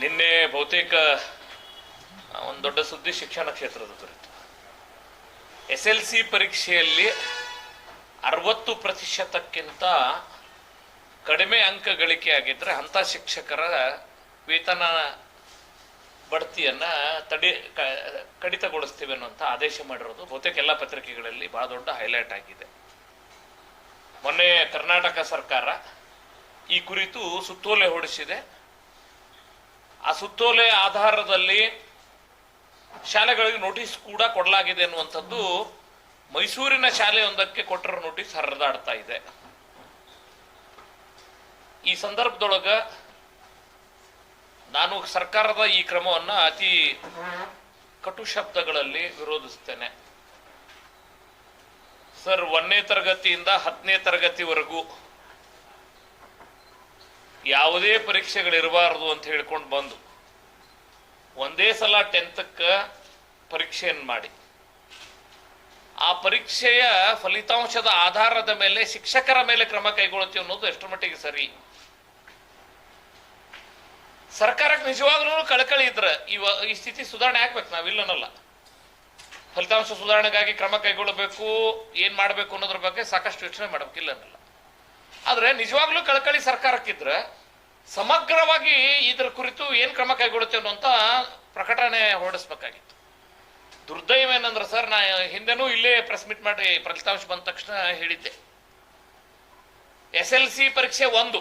ನಿನ್ನೆ ಬಹುತೇಕ ಒಂದು ದೊಡ್ಡ ಸುದ್ದಿ ಶಿಕ್ಷಣ ಕ್ಷೇತ್ರದ ಕುರಿತು. ಎಸ್ ಎಲ್ ಸಿ ಪರೀಕ್ಷೆಯಲ್ಲಿ ಅರವತ್ತು ಪ್ರತಿಶತಕ್ಕಿಂತ ಕಡಿಮೆ ಅಂಕ ಗಳಿಕೆ ಆಗಿದ್ರೆ ಅಂಥ ಶಿಕ್ಷಕರ ವೇತನ ಬಡ್ತಿಯನ್ನ ತಡೆ ಕಡಿತಗೊಳಿಸ್ತೀವಿ ಅನ್ನುವಂಥ ಆದೇಶ ಮಾಡಿರೋದು. ಬಹುತೇಕ ಎಲ್ಲ ಪತ್ರಿಕೆಗಳಲ್ಲಿ ಬಹಳ ದೊಡ್ಡ ಹೈಲೈಟ್ ಆಗಿದೆ. ಮೊನ್ನೆ ಕರ್ನಾಟಕ ಸರ್ಕಾರ ಈ ಕುರಿತು ಸುತ್ತೋಲೆ ಹೊರಡಿಸಿದೆ ಆ ಸುತ್ತೋಲೆ ಆಧಾರದಲ್ಲಿ ಶಾಲೆಗಳಿಗೆ ನೋಟಿಸ್ ಕೂಡ ಕೊಡಲಾಗಿದೆ ಅನ್ನುವಂಥದ್ದು ಮೈಸೂರಿನ ಶಾಲೆಯೊಂದಕ್ಕೆ ಕೊಟ್ಟರು ನೋಟಿಸ್ ಹರಿದಾಡ್ತಾ ಇದೆ. ಈ ಸಂದರ್ಭದೊಳಗ ನಾನು ಸರ್ಕಾರದ ಈ ಕ್ರಮವನ್ನ ಅತಿ ಕಟು ಶಬ್ದಗಳಲ್ಲಿ ವಿರೋಧಿಸ್ತೇನೆ. ಸರ್, ಒಂದನೇ ತರಗತಿಯಿಂದ ಹತ್ತನೇ ತರಗತಿವರೆಗೂ ಯಾವುದೇ ಪರೀಕ್ಷೆಗಳಿರಬಾರದು ಅಂತ ಹೇಳ್ಕೊಂಡು ಬಂದು ಒಂದೇ ಸಲ ಟೆಂತಕ್ಕೆ ಪರೀಕ್ಷೆಯನ್ನು ಮಾಡಿ. ಆ ಪರೀಕ್ಷೆಯ ಫಲಿತಾಂಶದ ಆಧಾರದ ಮೇಲೆ ಶಿಕ್ಷಕರ ಮೇಲೆ ಕ್ರಮ ಕೈಗೊಳ್ಳುತ್ತೆ ಅನ್ನೋದು ಎಷ್ಟರ ಮಟ್ಟಿಗೆ ಸರಿ. ಸರ್ಕಾರಕ್ಕೆ ನಿಜವಾಗ್ಲೂ ಕಳಕಳಿ ಇದ್ರೆ ಇವ ಈ ಸ್ಥಿತಿ ಸುಧಾರಣೆ ಆಗ್ಬೇಕು ನಾವಿಲ್ಲನಲ್ಲ ಫಲಿತಾಂಶ ಸುಧಾರಣೆಗಾಗಿ ಕ್ರಮ ಕೈಗೊಳ್ಳಬೇಕು, ಏನ್ ಮಾಡಬೇಕು ಅನ್ನೋದ್ರ ಬಗ್ಗೆ ಸಾಕಷ್ಟು ಯೋಚನೆ ಮಾಡಬೇಕಿಲ್ಲ ಅನ್ನಲ್ಲ ಆದ್ರೆ ನಿಜವಾಗ್ಲೂ ಕಳಕಳಿ ಸರ್ಕಾರಕ್ಕಿದ್ರೆ ಸಮಗ್ರವಾಗಿ ಇದರ ಕುರಿತು ಏನು ಕ್ರಮ ಕೈಗೊಳ್ಳುತ್ತೆ ಅನ್ನುವಂತ ಪ್ರಕಟಣೆ ಹೊರಡಿಸ್ಬೇಕಾಗಿತ್ತು. ದುರ್ದೈವ ಏನಂದ್ರೆ ಸರ್, ನಾ ಹಿಂದೆನೂ ಇಲ್ಲೇ ಪ್ರೆಸ್ ಮೀಟ್ ಮಾಡಿ ಫಲಿತಾಂಶ ಬಂದ ತಕ್ಷಣ ಹೇಳಿದ್ದೆ. ಎಸ್ ಎಲ್ ಸಿ ಪರೀಕ್ಷೆ ಒಂದು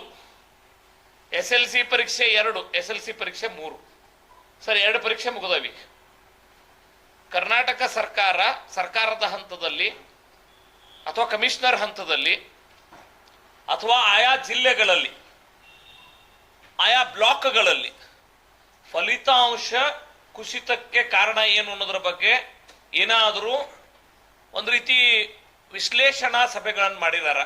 ಎಸ್ ಎಲ್ ಸಿ ಪರೀಕ್ಷೆ ಎರಡು ಎಸ್ ಎಲ್ ಸಿ ಪರೀಕ್ಷೆ ಮೂರು. ಸರ್, ಎರಡು ಪರೀಕ್ಷೆ ಮುಗಿದವಿ ಕರ್ನಾಟಕ ಸರ್ಕಾರ ಸರ್ಕಾರದ ಹಂತದಲ್ಲಿ ಅಥವಾ ಕಮಿಷನರ್ ಹಂತದಲ್ಲಿ ಅಥವಾ ಆಯಾ ಜಿಲ್ಲೆಗಳಲ್ಲಿ, ಆಯಾ ಬ್ಲಾಕ್ಗಳಲ್ಲಿ ಫಲಿತಾಂಶ ಕುಸಿತಕ್ಕೆ ಕಾರಣ ಏನು ಅನ್ನೋದ್ರ ಬಗ್ಗೆ ಏನಾದರೂ ಒಂದು ರೀತಿ ವಿಶ್ಲೇಷಣಾ ಸಭೆಗಳನ್ನು ಮಾಡಿದಾರ,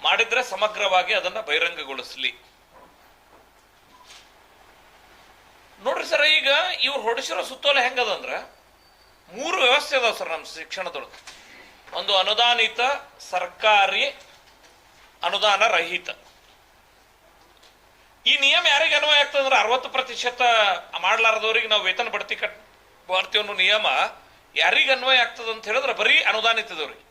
ಮಾಡಿದ್ರೆ ಸಮಗ್ರವಾಗಿ ಅದನ್ನು ಬಹಿರಂಗಗೊಳಿಸಲಿ. ನೋಡ್ರಿ ಸರ್, ಈಗ ಇವ್ರು ಹೊಡಿಸಿರೋ ಸುತ್ತೋಲೆ ಹೆಂಗದಂದ್ರೆ, ಮೂರು ವ್ಯವಸ್ಥೆ ಅದಾವ ಸರ್ ನಮ್ಮ ಶಿಕ್ಷಣದೊಳಗೆ. ಒಂದು ಅನುದಾನಿತ, ಸರ್ಕಾರಿ ಅನುದಾನ ರಹಿತ. ಈ ನಿಯಮ ಯಾರಿಗೆ ಅನ್ವಯ ಆಗ್ತದೆ ಅಂದ್ರೆ ಅರವತ್ತು ಪ್ರತಿಶತ ಮಾಡಲಾರದವರಿಗೆ ನಾವು ವೇತನ ಬಡ್ತಿ ಕಟ್ ಬರ್ತೀವಿ ನಿಯಮ ಯಾರಿಗೆ ಅನ್ವಯ ಆಗ್ತದೆ ಅಂತ ಹೇಳಿದ್ರೆ ಬರೀ ಅನುದಾನಿತದವ್ರಿಗೆ.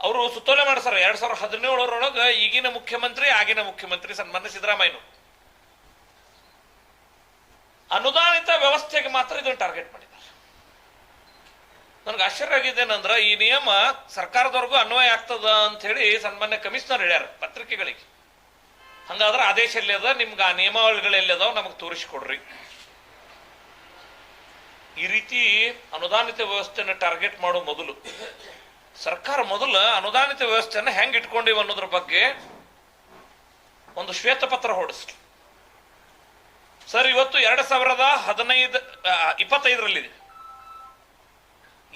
ಅವರು ಸುತ್ತೋಲೆ ಮಾಡ್ತಾರೆ ಎರಡ್ ಸಾವಿರದ ಹದಿನೇಳರೊಳಗೆ ಈಗಿನ ಮುಖ್ಯಮಂತ್ರಿ, ಆಗಿನ ಮುಖ್ಯಮಂತ್ರಿ ಸನ್ಮಾನ್ಯ ಸಿದ್ದರಾಮಯ್ಯನು ಅನುದಾನಿತ ವ್ಯವಸ್ಥೆಗೆ ಮಾತ್ರ ಇದನ್ನು ಟಾರ್ಗೆಟ್ ಮಾಡಿದ್ದಾರೆ. ನನಗೆ ಆಶ್ಚರ್ಯ ಆಗಿದೆ ಏನಂದ್ರೆ, ಈ ನಿಯಮ ಸರ್ಕಾರದವರೆಗೂ ಅನ್ವಯ ಆಗ್ತದ ಅಂತ ಹೇಳಿ ಸನ್ಮಾನ್ಯ ಕಮಿಷನರ್ ಹೇಳ್ಯಾರ ಪತ್ರಿಕೆಗಳಿಗೆ. ಹಂಗಾದ್ರೆ ಆದೇಶ ಎಲ್ಲಿ ಅದ? ನಿಮ್ಗೆ ಆ ನಿಯಮಾವಳಿಗಳು ಎಲ್ಲಿ ಅದಾವ ನಮಗೆ ತೋರಿಸ್ಕೊಡ್ರಿ. ಈ ರೀತಿ ಅನುದಾನಿತ ವ್ಯವಸ್ಥೆನ ಟಾರ್ಗೆಟ್ ಮಾಡೋ ಮೊದಲು. ಸರ್ಕಾರ ಮೊದಲು ಅನುದಾನಿತ ವ್ಯವಸ್ಥೆಯನ್ನು ಹೆಂಗೆ ಇಟ್ಕೊಂಡಿವ ಅನ್ನೋದ್ರ ಬಗ್ಗೆ ಒಂದು ಶ್ವೇತಪತ್ರ ಹೊಡಿಸ್ಲಿ. ಸರ್, ಇವತ್ತು ಎರಡು ಸಾವಿರದ ಹದಿನೈದು ಇಪ್ಪತ್ತೈದರಲ್ಲಿದೆ.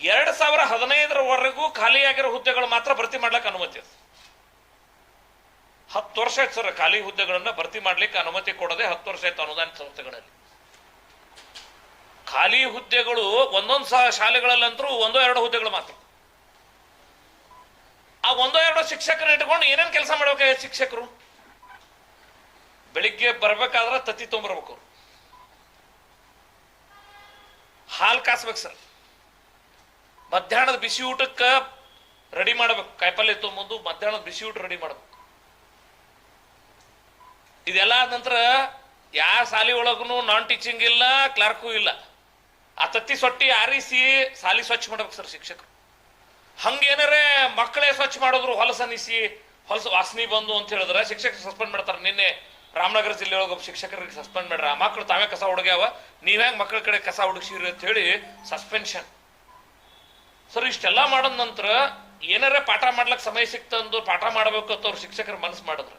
ಎರಡು ಸಾವಿರ ಹದಿನೈದರವರೆಗೂ ಖಾಲಿಯಾಗಿರೋ ಹುದ್ದೆಗಳು ಮಾತ್ರ ಭರ್ತಿ ಮಾಡ್ಲಿಕ್ಕೆ ಅನುಮತಿ ಇದೆ ಹತ್ತು ವರ್ಷ ಆಯ್ತು ಸರ್ ಖಾಲಿ ಹುದ್ದೆಗಳನ್ನ ಭರ್ತಿ ಮಾಡ್ಲಿಕ್ಕೆ ಅನುಮತಿ ಕೊಡದೆ ಹತ್ತು ವರ್ಷ ಆಯ್ತು ಅನುದಾನ ಸಂಸ್ಥೆಗಳಲ್ಲಿ. ಖಾಲಿ ಹುದ್ದೆಗಳು ಒಂದೊಂದು ಸಹ ಶಾಲೆಗಳಲ್ಲಂತರೂ ಒಂದೋ ಎರಡು ಹುದ್ದೆಗಳು ಮಾತ್ರ. ಆ ಒಂದೋ ಎರಡೋ ಶಿಕ್ಷಕರ ಇಟ್ಕೊಂಡು ಏನೇನು ಕೆಲಸ ಮಾಡಬೇಕು ಶಿಕ್ಷಕರು? ಬೆಳಿಗ್ಗೆ ಬರ್ಬೇಕಾದ್ರೆ ತತ್ತಿ ತೊಗೊಂಬರ್ಬೇಕು ಅವ್ರು. ಹಾಲು ಕಾಸ್ಬೇಕು ಸರ್. ಮಧ್ಯಾಹ್ನದ ಬಿಸಿ ಊಟಕ್ಕೆ ರೆಡಿ ಮಾಡ್ಬೇಕು. ಕಾಯಿಪಲ್ಲೆ ತೊಗೊಂಬಂದು ಮಧ್ಯಾಹ್ನದ ಬಿಸಿ ಊಟ ರೆಡಿ ಮಾಡ್ಬೇಕು. ಇದೆಲ್ಲ ಆದ ನಂತರ ಯಾವ ಸಾಲಿ ಒಳಗೂ ನಾನ್ ಟೀಚಿಂಗ್ ಇಲ್ಲ ಕ್ಲಾರ್ಕು ಇಲ್ಲ. ಆ ತತ್ತಿ ಸೊಟ್ಟಿ ಆರಿಸಿ ಸಾಲಿ ಸ್ವಚ್ಛ ಮಾಡ್ಬೇಕು ಸರ್ ಶಿಕ್ಷಕರು. ಹಂಗೇನಾರೆ ಮಕ್ಕಳೇ ಸ್ವಚ್ಛ ಮಾಡಿದ್ರು ಹೊಲಸನಿಸಿ ಹೊಲಸ ವಾಸನೆ ಬಂದು ಅಂತ ಹೇಳಿದ್ರೆ ಶಿಕ್ಷಕ ಸಸ್ಪೆಂಡ್ ಮಾಡ್ತಾರೆ. ನಿನ್ನೆ ರಾಮನಗರ ಜಿಲ್ಲೆ ಒಳಗೆ ಒಬ್ಬ ಶಿಕ್ಷಕರಿಗೆ ಸಸ್ಪೆಂಡ್ ಮಾಡ್ರ. ಆ ಮಕ್ಕಳು ತಾವೇ ಕಸ ಹುಡುಗ್ಯಾವ. ನೀವ್ಯಾಂಗ ಮಕ್ಕಳ ಕಡೆ ಕಸ ಹುಡುಗಿಸಿರಿ ಅಂತ ಹೇಳಿ ಸಸ್ಪೆನ್ಷನ್ ಸರ್, ಇಷ್ಟೆಲ್ಲ ಮಾಡಿದ ನಂತರ ಏನಾರ ಪಾಠ ಮಾಡ್ಲಿಕ್ಕೆ ಸಮಯ ಸಿಕ್ತಂದು ಪಾಠ ಮಾಡಬೇಕು ಅಂತ ಅವ್ರು ಶಿಕ್ಷಕರು ಮನಸ್ಸು ಮಾಡಿದ್ರು.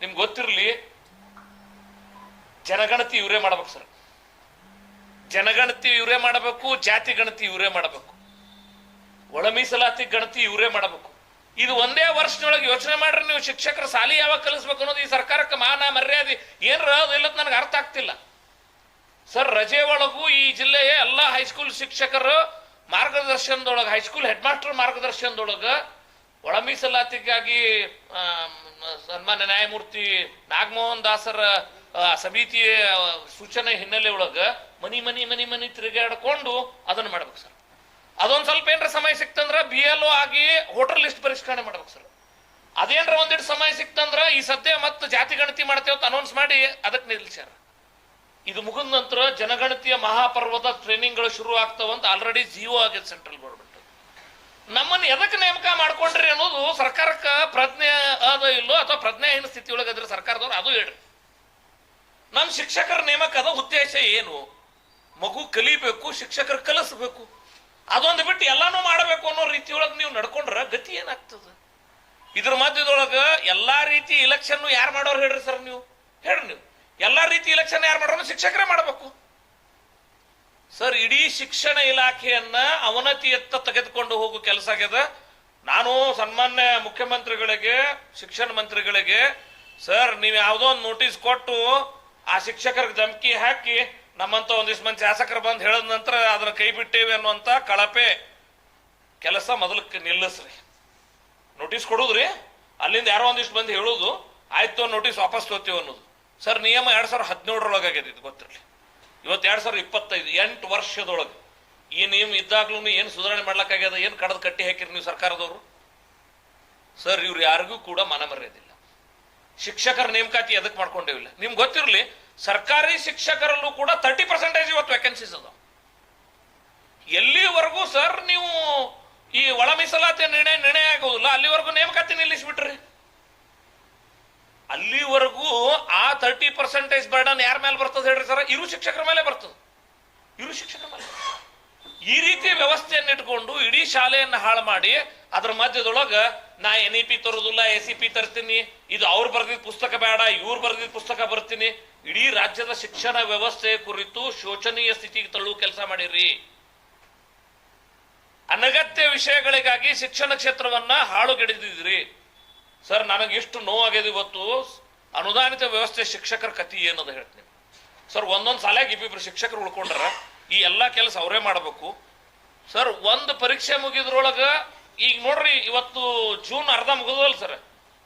ನಿಮ್ಗೆ ಗೊತ್ತಿರಲಿ, ಜನಗಣತಿ ಇವರೇ ಮಾಡ್ಬೇಕು ಸರ್. ಜನಗಣತಿ ಇವರೇ ಮಾಡಬೇಕು, ಜಾತಿ ಗಣತಿ ಇವರೇ ಮಾಡಬೇಕು. ಒಳ ಮೀಸಲಾತಿ ಗಣತಿ ಇವರೇ ಮಾಡಬೇಕು. ಇದು ಒಂದೇ ವರ್ಷದೊಳಗೆ ಯೋಚನೆ ಮಾಡ್ರಿ ನೀವು, ಶಿಕ್ಷಕರ ಸಾಲಿ ಯಾವಾಗ ಕಲಿಸ್ಬೇಕು ಅನ್ನೋದು ಈ ಸರ್ಕಾರಕ್ಕೆ ಮಾನ ಮರ್ಯಾದೆ ಏನ್ರ ಅದಿಲ್ಲ ಇಲ್ಲದ ನನಗೆ ಅರ್ಥ ಆಗ್ತಿಲ್ಲ. ಸರ್, ರಜೆ ಒಳಗೂ ಈ ಜಿಲ್ಲೆಯ ಎಲ್ಲ ಹೈಸ್ಕೂಲ್ ಶಿಕ್ಷಕರು ಮಾರ್ಗದರ್ಶನದೊಳಗೆ ಹೈಸ್ಕೂಲ್ ಹೆಡ್ ಮಾಸ್ಟರ್ ಮಾರ್ಗದರ್ಶನದೊಳಗೆ ಒಳ ಮೀಸಲಾತಿಗಾಗಿ ಸನ್ಮಾನ್ಯ ನ್ಯಾಯಮೂರ್ತಿ ನಾಗಮೋಹನ್ ದಾಸರ ಸಮಿತಿಯ ಸೂಚನೆ ಹಿನ್ನೆಲೆ ಒಳಗೆ ಮನಿ ಮನಿ ಮನಿ ಮನಿ ತಿರುಗಾಡ್ಕೊಂಡು ಅದನ್ನ ಮಾಡ್ಬೇಕು ಸರ್. ಅದೊಂದು ಸ್ವಲ್ಪ ಏನಾರ ಸಮಯ ಸಿಕ್ತಂದ್ರೆ ಬಿ ಎಲ್ ಆಗಿ ಹೋಟೆಲ್ ಲಿಸ್ಟ್ ಪರಿಷ್ಕರಣೆ ಮಾಡ್ಬೇಕು ಸರ್. ಅದೇನ್ರ ಒಂದಿಟ್ಟು ಸಮಯ ಸಿಕ್ತಂದ್ರೆ ಈ ಸದ್ಯ ಮತ್ತೆ ಜಾತಿ ಗಣತಿ ಮಾಡ್ತೇವೆ ಅಂತ ಅನೌನ್ಸ್ ಮಾಡಿ ಅದಕ್ಕೆ ನಿಲ್ಸ್ಯಾರ. ಇದು ಮುಗಿದ ನಂತರ ಜನಗಣತಿಯ ಮಹಾಪರ್ವದ ಟ್ರೈನಿಂಗ್ಗಳು ಶುರು ಆಗ್ತಾವಂತ ಆಲ್ರೆಡಿ ಜಿಯೋ ಆಗಿದೆ ಸೆಂಟ್ರಲ್ ಗೌರ್ಮೆಂಟ್ ನಮ್ಮನ್ನು ಎದಕ್ಕೆ ನೇಮಕ ಮಾಡ್ಕೊಂಡ್ರಿ ಅನ್ನೋದು ಸರ್ಕಾರಕ್ಕೆ ಪ್ರಜ್ಞೆ ಅದ ಇಲ್ಲೋ ಅಥವಾ ಪ್ರಜ್ಞಾಹೀನ ಸ್ಥಿತಿ ಒಳಗಾದ್ರೆ ಸರ್ಕಾರದವ್ರು ಅದು ಹೇಳ್ರಿ. ನಮ್ಮ ಶಿಕ್ಷಕರ ನೇಮಕದ ಉದ್ದೇಶ ಏನು? ಮಗು ಕಲಿಬೇಕು, ಶಿಕ್ಷಕರು ಕಲಿಸ್ಬೇಕು. ಅದೊಂದು ಬಿಟ್ಟು ಎಲ್ಲಾನು ಮಾಡಬೇಕು ಅನ್ನೋ ರೀತಿಯೊಳಗೆ ನೀವು ನಡ್ಕೊಂಡ್ರ ಗತಿ ಏನಾಗ್ತದೆ? ಇದ್ರ ಮಧ್ಯದೊಳಗೆ ಎಲ್ಲಾ ರೀತಿ ಇಲೆಕ್ಷನ್ ಯಾರು ಮಾಡೋರು ಹೇಳ್ರಿ ಸರ್ ನೀವು? ಹೇಳ್ರಿ ನೀವು. ಎಲ್ಲಾ ರೀತಿ ಇಲೆಕ್ಷನ್ ಯಾರು ಮಾಡೋರು ಶಿಕ್ಷಕರೇ ಮಾಡಬೇಕು. ಸರ್, ಇಡೀ ಶಿಕ್ಷಣ ಇಲಾಖೆಯನ್ನ ಅವನತಿಯತ್ತ ತೆಗೆದುಕೊಂಡು ಹೋಗೋ ಕೆಲಸ ಆಗ್ಯದ. ನಾನು ಸನ್ಮಾನ್ಯ ಮುಖ್ಯಮಂತ್ರಿಗಳಿಗೆ, ಶಿಕ್ಷಣ ಮಂತ್ರಿಗಳಿಗೆ, ಸರ್, ನೀವು ಯಾವುದೋ ಒಂದು ನೋಟಿಸ್ ಕೊಟ್ಟು ಆ ಶಿಕ್ಷಕರಿಗೆ ಧಮಕಿ ಹಾಕಿ ನಮ್ಮಂತ ಒಂದಿಷ್ಟು ಮಂದಿ ಶಾಸಕರು ಬಂದು ಹೇಳಿದ ನಂತರ ಅದನ್ನ ಕೈ ಬಿಟ್ಟೇವೆ ಅನ್ನುವಂತ ಕಳಪೆ ಕೆಲಸ ಮೊದಲಕ್ಕೆ ನಿಲ್ಲಿಸ್ರಿ. ನೋಟಿಸ್ ಕೊಡುದ್ರಿ? ಅಲ್ಲಿಂದ ಯಾರೋ ಒಂದಿಷ್ಟು ಬಂದು ಹೇಳುದು, ಆಯ್ತು ನೋಟಿಸ್ ವಾಪಸ್ ತೋತೀವಿ ಅನ್ನೋದು. ಸರ್, ನಿಯಮ ಎರಡು ಸಾವಿರದ ಹದಿನೇಳರೊಳಗೆ ಇದು ಗೊತ್ತಿರಲಿ. ಇವತ್ತು ಎರಡು ಸಾವಿರದ ಇಪ್ಪತ್ತೈದು, ಎಂಟು ವರ್ಷದೊಳಗೆ. ಈ ನಿಯಮ ಇದ್ದಾಗ್ಲೂ ಏನು ಸುಧಾರಣೆ ಮಾಡ್ಲಿಕ್ಕಾಗ್ಯದ ಏನು ಕಡದ ಕಟ್ಟಿ ಹಾಕಿರಿ ನೀವು ಸರ್ಕಾರದವರು? ಸರ್, ಇವ್ರು ಯಾರಿಗೂ ಕೂಡ ಮನ ಶಿಕ್ಷಕರ ನೇಮಕಾತಿ ಎದಕ್ಕೆ ಮಾಡ್ಕೊಂಡೇವಿಲ್ಲ ನಿಮ್ಗೆ ಗೊತ್ತಿರಲಿ, ಸರ್ಕಾರಿ ಶಿಕ್ಷಕರಲ್ಲೂ ಕೂಡ ತರ್ಟಿ ಪರ್ಸೆಂಟೇಜ್ ಇವತ್ತು ವೇಕೆನ್ಸೀಸ್ ಅದಾವ. ಎಲ್ಲಿವರೆಗೂ ಸರ್, ನೀವು ಈ ಒಳ ಮೀಸಲಾತಿ ನಿರ್ಣಯ ನಿರ್ಣಯ ಆಗೋದಿಲ್ಲ, ಅಲ್ಲಿವರೆಗೂ ನೇಮಕಾತಿ ನಿಲ್ಲಿಸ್ಬಿಟ್ರಿ. ಅಲ್ಲಿವರೆಗೂ ಆ ತರ್ಟಿ ಪರ್ಸೆಂಟೇಜ್ ಬರ್ಡನ್ ಯಾರ ಮೇಲೆ ಬರ್ತದೆ ಹೇಳ್ರಿ ಸರ್? ಇರು ಶಿಕ್ಷಕರ ಮೇಲೆ ಬರ್ತದೆ. ಇರು ಶಿಕ್ಷಕರ ಮೇಲೆ. ಈ ರೀತಿ ವ್ಯವಸ್ಥೆಯನ್ನು ಇಟ್ಕೊಂಡು ಇಡೀ ಶಾಲೆಯನ್ನು ಹಾಳು ಮಾಡಿ ಅದ್ರ ಮಧ್ಯದೊಳಗೆ ನಾ ಎನ್ ಇ ಪಿ ತರೋದಿಲ್ಲ ಎ ಸಿ ಪಿ ತರ್ತೀನಿ, ಇದು ಅವ್ರು ಬರ್ದಿದ ಪುಸ್ತಕ ಬೇಡ, ಇವ್ರು ಬರ್ದಿದ ಪುಸ್ತಕ ಬರ್ತೀನಿ. ಇಡೀ ರಾಜ್ಯದ ಶಿಕ್ಷಣ ವ್ಯವಸ್ಥೆ ಕುರಿತು ಶೋಚನೀಯ ಸ್ಥಿತಿಗೆ ತಳ್ಳುವ ಕೆಲಸ ಮಾಡಿರಿ. ಅನಗತ್ಯ ವಿಷಯಗಳಿಗಾಗಿ ಶಿಕ್ಷಣ ಕ್ಷೇತ್ರವನ್ನ ಹಾಳುಗೆಡಿದಿದ್ರಿ ಸರ್, ನನಗೆ ಎಷ್ಟು ನೋವಾಗಿದೆ ಇವತ್ತು. ಅನುದಾನಿತ ವ್ಯವಸ್ಥೆ ಶಿಕ್ಷಕರ ಕತಿ ಏನದ ಹೇಳ್ತೀನಿ ಸರ್, ಒಂದೊಂದು ಸಾಲಾಗಿ ಇಬ್ಬಿಬ್ರು ಶಿಕ್ಷಕರು ಉಳ್ಕೊಂಡ್ರ, ಈ ಎಲ್ಲ ಕೆಲಸ ಅವರೇ ಮಾಡಬೇಕು. ಸರ್, ಒಂದು ಪರೀಕ್ಷೆ ಮುಗಿದ್ರೊಳಗೆ, ಈಗ ನೋಡ್ರಿ, ಇವತ್ತು ಜೂನ್ ಅರ್ಧ ಮುಗಿದಲ್ಲ ಸರ್.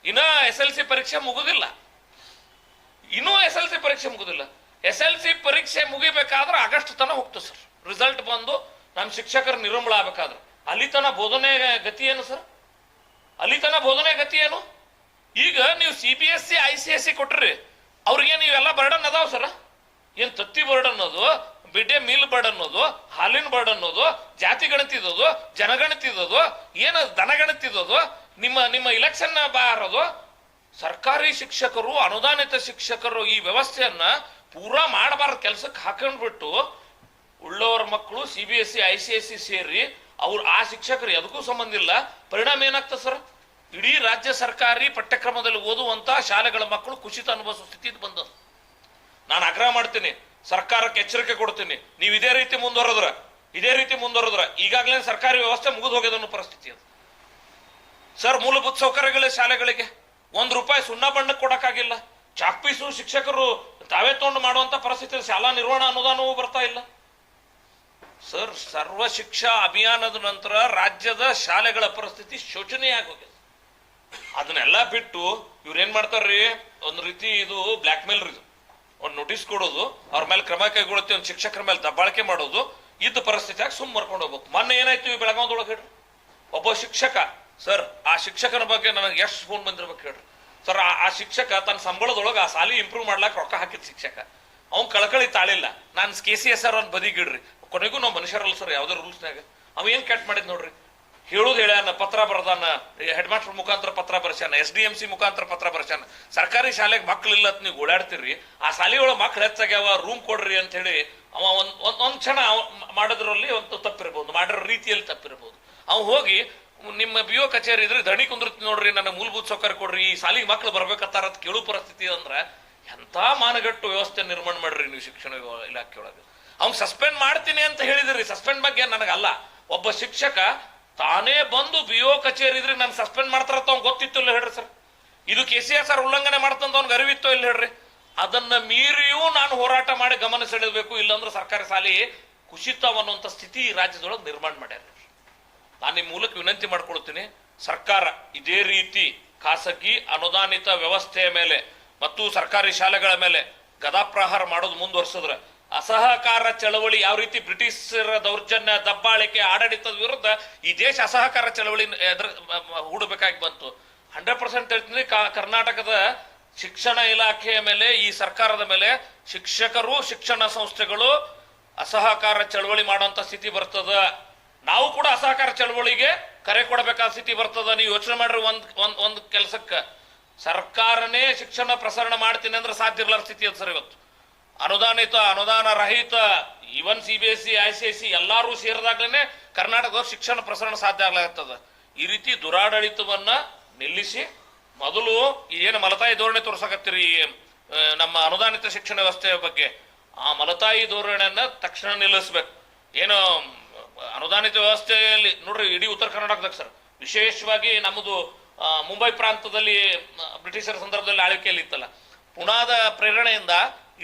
ಇನ್ನ ಎಸ್ ಎಲ್ ಸಿ ಪರೀಕ್ಷೆ ಮುಗುದಿಲ್ಲ. ಇನ್ನೂ ಎಸ್ ಎಲ್ ಸಿ ಪರೀಕ್ಷೆ ಮುಗುದಿಲ್ಲ. ಎಸ್ ಎಲ್ ಸಿ ಪರೀಕ್ಷೆ ಮುಗಿಬೇಕಾದ್ರೆ ಆಗಸ್ಟ್ ತನ ಹೋಗ್ತದೆ ಸರ್. ರಿಸಲ್ಟ್ ಬಂದು ನಮ್ಮ ಶಿಕ್ಷಕರು ನಿರಂಬಳ ಆಗ್ಬೇಕಾದ್ರೆ. ಅಲ್ಲಿ ತನ ಬೋಧನೆ ಗತಿ ಏನು ಸರ್? ಅಲ್ಲಿ ತನ ಬೋಧನೆ ಗತಿ ಏನು? ಈಗ ನೀವು C B S C I C S C ಕೊಟ್ರಿ, ಅವ್ರಿಗೆ ನೀವೆಲ್ಲ ಬರ್ಡನ್ ಅದಾವ ಸರ್ ಏನು ತತ್ತಿ ಬರ್ಡ್ ಅನ್ನೋದು ಬಿಡ್ಡೆ ಮೀಲ್ ಬರ್ಡ್ ಅನ್ನೋದು, ಹಾಲಿನ ಬರ್ಡ್ ಅನ್ನೋದು, ಜಾತಿ ಗಣತಿದೋದು ಜನಗಣತಿದೋದು ಏನು ದನಗಣತಿದೋದು ನಿಮ್ಮ ನಿಮ್ಮ ಇಲೆಕ್ಷನ್ ಬಾರದು ಸರ್ಕಾರಿ ಶಿಕ್ಷಕರು, ಅನುದಾನಿತ ಶಿಕ್ಷಕರು ಈ ವ್ಯವಸ್ಥೆಯನ್ನ ಪೂರಾ ಮಾಡಬಾರ್ದು ಕೆಲಸಕ್ಕೆ ಹಾಕೊಂಡ್ಬಿಟ್ಟು ಉಳ್ಳವರ ಮಕ್ಕಳು C B S C I C S C ಸೇರಿ ಅವ್ರು, ಆ ಶಿಕ್ಷಕರು ಎದಕ್ಕೂ ಸಂಬಂಧ ಇಲ್ಲ. ಪರಿಣಾಮ ಏನಾಗ್ತದೆ ಸರ್ ಇಡೀ ರಾಜ್ಯ ಸರ್ಕಾರಿ ಪಠ್ಯಕ್ರಮದಲ್ಲಿ ಓದುವಂತ ಶಾಲೆಗಳ ಮಕ್ಕಳು ಕುಸಿತ ಅನುಭವಿಸೋ ಸ್ಥಿತಿ ಬಂದದ್ದು. ನಾನು ಆಗ್ರಹ ಮಾಡ್ತೀನಿ, ಸರ್ಕಾರಕ್ಕೆ ಎಚ್ಚರಿಕೆ ಕೊಡ್ತೀನಿ. ನೀವು ಇದೇ ರೀತಿ ಮುಂದುವರೆದ್ರ, ಇದೇ ರೀತಿ ಮುಂದುವರೆದ್ರ ಈಗಾಗಲೇ ಸರ್ಕಾರಿ ವ್ಯವಸ್ಥೆ ಮುಗಿದು ಹೋಗಿದೆ ಅನ್ನೋ ಪರಿಸ್ಥಿತಿ ಅದು. ಸರ್, ಮೂಲಭೂತ ಸೌಕರ್ಯಗಳ ಶಾಲೆಗಳಿಗೆ. ಒಂದು ರೂಪಾಯಿ ಸುಣ್ಣ ಬಣ್ಣಕ್ಕೆ ಕೊಡೋಕ್ಕಾಗಿಲ್ಲ. ಚಾಕ್ ಪೀಸು ಶಿಕ್ಷಕರು ತಾವೇ ತೊಗೊಂಡು ಮಾಡುವಂಥ ಪರಿಸ್ಥಿತಿ ಶಾಲಾ ನಿರ್ವಹಣಾ ಅನುದಾನವೂ ಬರ್ತಾ ಇಲ್ಲ. ಸರ್, ಸರ್ವ ಶಿಕ್ಷಾ ಅಭಿಯಾನದ ನಂತರ ರಾಜ್ಯದ ಶಾಲೆಗಳ ಪರಿಸ್ಥಿತಿ ಶೋಚನೀಯ ಆಗೋಗಿದೆ ಅದನ್ನೆಲ್ಲ ಬಿಟ್ಟು ಇವ್ರು ಏನ್ ಮಾಡ್ತಾರ್ರಿ? ಒಂದ್ ರೀತಿ ಇದು ಬ್ಲಾಕ್ ಮೇಲ್ ಇದು. ಒಂದ್ ನೋಟಿಸ್ ಕೊಡೋದು, ಅವ್ರ ಮೇಲೆ ಕ್ರಮ ಕೈಗೊಳ್ಳುತ್ತೆ, ಒಂದ್ ಶಿಕ್ಷಕರ ಮೇಲೆ ದಬ್ಬಾಳಿಕೆ ಮಾಡೋದು, ಇದ್ದ ಪರಿಸ್ಥಿತಿಯಾಗಿ ಸುಮ್ಮ ಮರ್ಕೊಂಡು ಹೋಗ್ಬೇಕು. ಮೊನ್ನೆ ಏನಾಯ್ತು ಈ ಬೆಳಗಾವದೊಳಗೆ ಹೇಳ್ರಿ? ಒಬ್ಬ ಶಿಕ್ಷಕ, ಸರ್, ಆ ಶಿಕ್ಷಕನ ಬಗ್ಗೆ ನನಗೆ ಎಷ್ಟು ಫೋನ್ ಬಂದಿರ್ಬೇಕು ಹೇಳ್ರಿ? ಸರ್, ಆ ಶಿಕ್ಷಕ ತನ್ನ ಸಂಬಳದೊಳಗೆ ಆ ಸಾಲಿ ಇಂಪ್ರೂವ್ ಮಾಡ್ಲಾಕ್ ರೊಕ್ಕ ಹಾಕಿದ ಶಿಕ್ಷಕ. ಅವ್ನು ಕಳಕಳಿ ತಾಳಿಲ್ಲ. ನಾನು ಕೆ ಸಿ ಎಸ್ ಆರ್ ಒಂದು ಬದಿಗಿಡ್ರಿ ಕೊನೆಗೂ ನಾವು ಮನುಷ್ಯರಲ್ಲ ಸರ್, ಯಾವುದೇ ರೂಲ್ಸ್ನಾಗ ಅವ ಏನ್ ಕೆಟ್ಟ ಮಾಡಿದ್ ನೋಡ್ರಿ? ಹೇಳುದು ಹೇಳ್ಯಾನ, ಪತ್ರ ಬರದಾನ ಹೆಡ್ ಮಾಸ್ಟರ್ ಮುಖಾಂತರ ಪತ್ರ ಬರ್ಸ್ಯಾನ ಎಸ್ ಡಿ ಎಂ ಸಿ ಮುಖಾಂತರ ಪತ್ರ ಬರ್ಸ್ಯಾನ. ಸರ್ಕಾರಿ ಶಾಲೆಗೆ ಮಕ್ಳು ಇಲ್ಲ ಅಂತ ನೀವು ಓಡಾಡ್ತೀರಿ, ಆ ಶಾಲೆ ಒಳಗೆ ಮಕ್ಳು ಹೆಚ್ಚಾಗ್ಯಾವ ರೂಮ್ ಕೊಡ್ರಿ ಅಂತ ಹೇಳಿ ಅವ ಒಂದ್ ಒಂದ್ ಕ್ಷಣ ಮಾಡೋದ್ರಲ್ಲಿ ಒಂದು ತಪ್ಪಿರ್ಬೋದು, ಮಾಡಿರೋ ರೀತಿಯಲ್ಲಿ ತಪ್ಪಿರ್ಬೋದು. ಅವ್ ಹೋಗಿ, ನಿಮ್ಮ ಬಿ ಒ ಕಚೇರಿ ಇದ್ರೆ ದಣಿ ಕುಂದಿರ್ತೀನಿ ನೋಡ್ರಿ, ನನ್ನ ಮೂಲಭೂತ ಸೌಕರ್ಯ ಕೊಡ್ರಿ, ಈ ಸಾಲಿಗೆ ಮಕ್ಳು ಬರ್ಬೇಕತ್ತಾರ ಅಂತ ಕೇಳು ಪರಿಸ್ಥಿತಿ ಅಂದ್ರೆ ಎಂಥ ಮಾನಗಟ್ಟು ವ್ಯವಸ್ಥೆ ನಿರ್ಮಾಣ ಮಾಡ್ರಿ ನೀವು ಶಿಕ್ಷಣ ಇಲಾಖೆ ಒಳಗೆ ಅವ್ನ್ ಸಸ್ಪೆಂಡ್ ಮಾಡ್ತೀನಿ ಅಂತ ಹೇಳಿದ್ರಿ ಸಸ್ಪೆಂಡ್ ಬಗ್ಗೆ ನನಗಲ್ಲ. ಒಬ್ಬ ಶಿಕ್ಷಕ ತಾನೇ ಬಂದು ಬಿ ಒ ಕಚೇರಿ ಇದ್ರೆ ನಾನು ಸಸ್ಪೆಂಡ್ ಮಾಡ್ತಾರತ್ತ ಅವ್ನು ಗೊತ್ತಿತ್ತು ಇಲ್ಲ ಹೇಳ್ರಿ ಸರ್. ಇದು ಕೆ ಸಿ ಆರ್ ಉಲ್ಲಂಘನೆ ಮಾಡ್ತಂತ ಅವ್ನಿಗೆ ಅರಿವಿತ್ತೋ ಇಲ್ಲ ಹೇಳ್ರಿ. ಅದನ್ನ ಮೀರಿಯೂ ನಾನು ಹೋರಾಟ ಮಾಡಿ ಗಮನ ಸೆಳೆಯಬೇಕು ಇಲ್ಲಾಂದ್ರೆ ಸರ್ಕಾರಿ ಶಾಲೆ ಕುಸಿತವನ್ನುವಂತ ಸ್ಥಿತಿ ರಾಜ್ಯದೊಳಗೆ ನಿರ್ಮಾಣ ಮಾಡ್ಯಾರ ನಾನು ನಿಮ್ಮ ಮೂಲಕ ವಿನಂತಿ ಮಾಡ್ಕೊಳ್ತೀನಿ, ಸರ್ಕಾರ ಇದೇ ರೀತಿ ಖಾಸಗಿ ಅನುದಾನಿತ ವ್ಯವಸ್ಥೆಯ ಮೇಲೆ ಮತ್ತು ಸರ್ಕಾರಿ ಶಾಲೆಗಳ ಮೇಲೆ ಗದಾಪ್ರಹಾರ ಮಾಡೋದು ಮುಂದುವರ್ಸಿದ್ರೆ ಅಸಹಕಾರ ಚಳವಳಿ ಯಾವ ರೀತಿ ಬ್ರಿಟಿಷರ ದೌರ್ಜನ್ಯ ದಬ್ಬಾಳಿಕೆ ಆಡಳಿತದ ವಿರುದ್ಧ ಈ ದೇಶ ಅಸಹಕಾರ ಚಳವಳಿ ಎದುರು ಹೂಡಬೇಕಾಗಿ ಬಂತು. ಹಂಡ್ರೆಡ್ ಪರ್ಸೆಂಟ್ ಹೇಳ್ತೀನಿ ಕರ್ನಾಟಕದ ಶಿಕ್ಷಣ ಇಲಾಖೆಯ ಮೇಲೆ, ಈ ಸರ್ಕಾರದ ಮೇಲೆ ಶಿಕ್ಷಕರು, ಶಿಕ್ಷಣ ಸಂಸ್ಥೆಗಳು ಅಸಹಕಾರ ಚಳವಳಿ ಮಾಡುವಂತ ಸ್ಥಿತಿ ಬರ್ತದ. ನಾವು ಕೂಡ ಅಸಹಕಾರ ಚಳವಳಿಗೆ ಕರೆ ಕೊಡಬೇಕಾದ ಸ್ಥಿತಿ ಬರ್ತದ ನೀವು ಯೋಚನೆ ಮಾಡ್ರಿ ಒಂದ್ ಒಂದ್ ಒಂದ್ ಕೆಲಸಕ್ಕೆ. ಸರ್ಕಾರನೇ ಶಿಕ್ಷಣ ಪ್ರಸರಣ ಮಾಡ್ತೀನಿ ಅಂದ್ರೆ ಸಾಧ್ಯ ಇರಲಾರ ಸ್ಥಿತಿ ಅದ ಸರ್ ಇವತ್ತು. ಅನುದಾನಿತ, ಅನುದಾನ ರಹಿತ ಇವನ್ C B S C I C I C ಎಲ್ಲರೂ ಸೇರಿದಾಗಲೇ ಕರ್ನಾಟಕದ ಶಿಕ್ಷಣ ಪ್ರಸರಣ ಸಾಧ್ಯ ಆಗ್ಲಾಗ್ತದ. ಈ ರೀತಿ ದುರಾಡಳಿತವನ್ನ ನಿಲ್ಲಿಸಿ ಮೊದಲು ಏನು ಮಲತಾಯಿ ಧೋರಣೆ ತೋರ್ಸಕತ್ತೀರಿ ನಮ್ಮ ಅನುದಾನಿತ ಶಿಕ್ಷಣ ವ್ಯವಸ್ಥೆಯ ಬಗ್ಗೆ. ಆ ಮಲತಾಯಿ ಧೋರಣೆಯನ್ನ ತಕ್ಷಣ ನಿಲ್ಲಿಸ್ಬೇಕು. ಏನು, ಅನುದಾನಿತ ವ್ಯವಸ್ಥೆಯಲ್ಲಿ ನೋಡ್ರಿ, ಇಡೀ ಉತ್ತರ ಕರ್ನಾಟಕದಾಗ ಸರ್, ವಿಶೇಷವಾಗಿ ನಮ್ಮದು ಮುಂಬೈ ಪ್ರಾಂತದಲ್ಲಿ ಬ್ರಿಟಿಷರ ಸಂದರ್ಭದಲ್ಲಿ ಆಳ್ವಿಕೆಯಲ್ಲಿ ಇತ್ತಲ್ಲ ಪುಣಾದ ಪ್ರೇರಣೆಯಿಂದ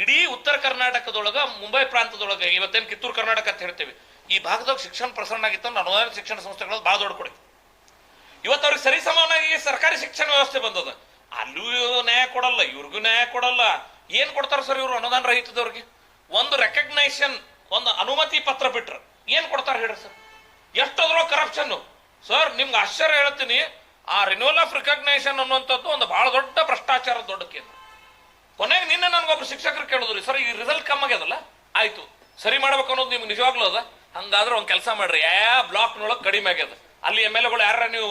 ಇಡೀ ಉತ್ತರ ಕರ್ನಾಟಕದೊಳಗ, ಮುಂಬೈ ಪ್ರಾಂತದೊಳಗೆ ಇವತ್ತೇನು ಕಿತ್ತೂರು ಕರ್ನಾಟಕ ಅಂತ ಹೇಳ್ತೇವೆ, ಈ ಭಾಗದಾಗ ಶಿಕ್ಷಣ ಪ್ರಸರಣ ಆಗಿತ್ತು ಅಂದ್ರೆ ಅನುದಾನಿತ ಶಿಕ್ಷಣ ಸಂಸ್ಥೆಗಳು ಭಾಳ ದೊಡ್ಡ ಕೊಡಿ ಇವತ್ತು ಅವ್ರಿಗೆ ಸರಿ ಸಮಾನಾಗಿ ಸರ್ಕಾರಿ ಶಿಕ್ಷಣ ವ್ಯವಸ್ಥೆ ಬಂದದ. ಅಲ್ಲೂ ನ್ಯಾಯ ಕೊಡಲ್ಲ, ಇವ್ರಿಗೂ ನ್ಯಾಯ ಕೊಡಲ್ಲ. ಏನ್ ಕೊಡ್ತಾರ ಸರ್ ಇವರು ಅನುದಾನ ರಹಿತದವ್ರಿಗೆ? ಒಂದು ರೆಕಗ್ನೈಷನ್ ಒಂದು ಅನುಮತಿ ಪತ್ರ ಬಿಟ್ರ ಏನ್ ಕೊಡ್ತಾರೆ ಹೇಳ್ರಿ ಸರ್? ಎಷ್ಟದ್ರೋ ಕರಪ್ಷನ್ ಸರ್, ನಿಮ್ಗೆ ಆಶ್ಚರ್ಯ ಹೇಳ್ತೀನಿ, ಆ ರಿನ್ಯೂವಲ್ ಆಫ್ ರಿಕಗ್ನೈಷನ್ ಅನ್ನುವಂಥದ್ದು ಶಿಕ್ಷಕರು ಕೇಳಿದ್ರು ಸರ್, ಈ ರಿಸಲ್ಟ್ ಕಮ್ಮಾಗ್ಯದಲ್ಲ ಆಯ್ತು. ಸರಿ ಮಾಡ್ಬೇಕು ಅನ್ನೋದು ನಿಮ್ಗೆ ನಿಜವಾಗ್ಲೂ ಅದ? ಹಂಗಾದ್ರೆ ಒಂದು ಕೆಲಸ ಮಾಡ್ರಿ. ಯಾ ಬ್ಲಾಕ್ನೊಳಗೆ ಕಡಿಮೆ ಆಗ್ಯದ. ಅಲ್ಲಿ ಎಂ ಎಲ್ ಎಗಳು ಯಾರ ನೀವು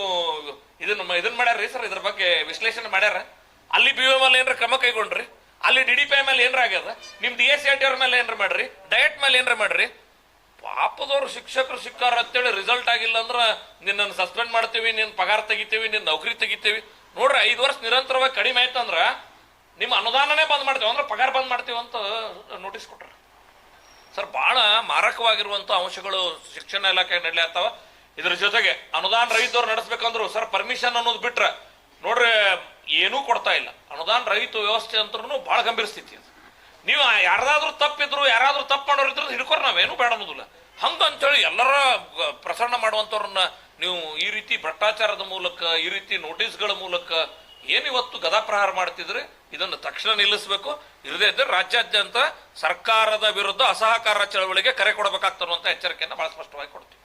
ಇದನ್ನ ಇದನ್ನ ಮಾಡ್ಯಾರ್ರಿ ಸರ್, ಇದ್ರ ಬಗ್ಗೆ ವಿಶ್ಲೇಷಣೆ ಮಾಡ್ಯಾರ? ಅಲ್ಲಿ ಬಿ ಎಂ ಏನ್ರ ಕ್ರಮ ಕೈಗೊಂಡ್ರಿ? ಅಲ್ಲಿ ಡಿ ಡಿ ಪಿ ಮೇಲೆ ಏನ್ರ ಆಗ್ಯದ? ನಿಮ್ ಡಿ ಎಸ್ ಟಿ ಅವ್ರ ಮೇಲೆ ಏನ್ರ ಮಾಡ್ರಿ? ಡಯಟ್ ಮೇಲೆ ಏನ್ರ ಮಾಡ್ರಿ? ಪಾಪದವ್ರು ಶಿಕ್ಷಕರು ಸಿಕ್ಕಾರ ಅಂತೇಳಿ ರಿಸಲ್ಟ್ ಆಗಿಲ್ಲ ಅಂದ್ರ ನಿನ್ನನ್ನು ಸಸ್ಪೆಂಡ್ ಮಾಡ್ತೀವಿ ನಿನ್ನ ಪಗಾರ ತೆಗಿತೀವಿ ನಿನ್ನ ನೌಕರಿ ತೆಗಿತೀವಿ. ನೋಡ್ರಿ, ಐದು ವರ್ಷ ನಿರಂತರವಾಗಿ ಕಡಿಮೆ ಆಯ್ತಂದ್ರ ನಿಮ್ಮ ಅನುದಾನನೇ ಬಂದ್ ಮಾಡ್ತೀವಿ, ಅಂದ್ರೆ ಪಗಾರ ಬಂದ್ ಮಾಡ್ತೀವಿ ಅಂತ ನೋಟಿಸ್ ಕೊಟ್ರ. ಸರ್ ಬಹಳ ಮಾರಕವಾಗಿರುವಂತ ಅಂಶಗಳು ಶಿಕ್ಷಣ ಇಲಾಖೆ ಆಗ್ತಾವ. ಇದ್ರ ಜೊತೆಗೆ ಅನುದಾನ ರಹಿತವ್ರು ನಡೆಸ್ಬೇಕಂದ್ರು, ಸರ್ ಪರ್ಮಿಷನ್ ಅನ್ನೋದು ಬಿಟ್ರೆ, ನೋಡ್ರಿ, ಏನೂ ಕೊಡ್ತಾ ಇಲ್ಲ. ಅನುದಾನ ರಹಿತ ವ್ಯವಸ್ಥೆ ಅಂತೂ ಬಹಳ ಗಂಭೀರ ಸ್ಥಿತಿ ಅದು. ನೀವು ಯಾರ್ದಾದ್ರೂ ತಪ್ಪಿದ್ರು, ಯಾರಾದ್ರೂ ತಪ್ಪು ಮಾಡೋರು ಇದ್ರು ಹಿಡ್ಕೊರ್, ನಾವೇನು ಬೇಡ ಅನ್ನೋದಿಲ್ಲ. ಹಂಗ ಅಂತೇಳಿ ಎಲ್ಲರ ಪ್ರಸರಣ ಮಾಡುವಂತವ್ರನ್ನ ನೀವು ಈ ರೀತಿ ಭ್ರಷ್ಟಾಚಾರದ ಮೂಲಕ, ಈ ರೀತಿ ನೋಟಿಸ್ಗಳ ಮೂಲಕ ಏನಿವತ್ತು ಗದಾಪ್ರಹಾರ ಮಾಡ್ತಿದ್ರೆ ಇದನ್ನು ತಕ್ಷಣ ನಿಲ್ಲಿಸಬೇಕು. ಇರದೇ ಇದ್ದರೆ ರಾಜ್ಯಾದ್ಯಂತ ಸರ್ಕಾರದ ವಿರುದ್ಧ ಅಸಹಕಾರ ಚಳವಳಿಗೆ ಕರೆ ಅಂತ ಎಚ್ಚರಿಕೆಯನ್ನು ಬಹಳ ಸ್ಪಷ್ಟವಾಗಿ ಕೊಡ್ತೀವಿ.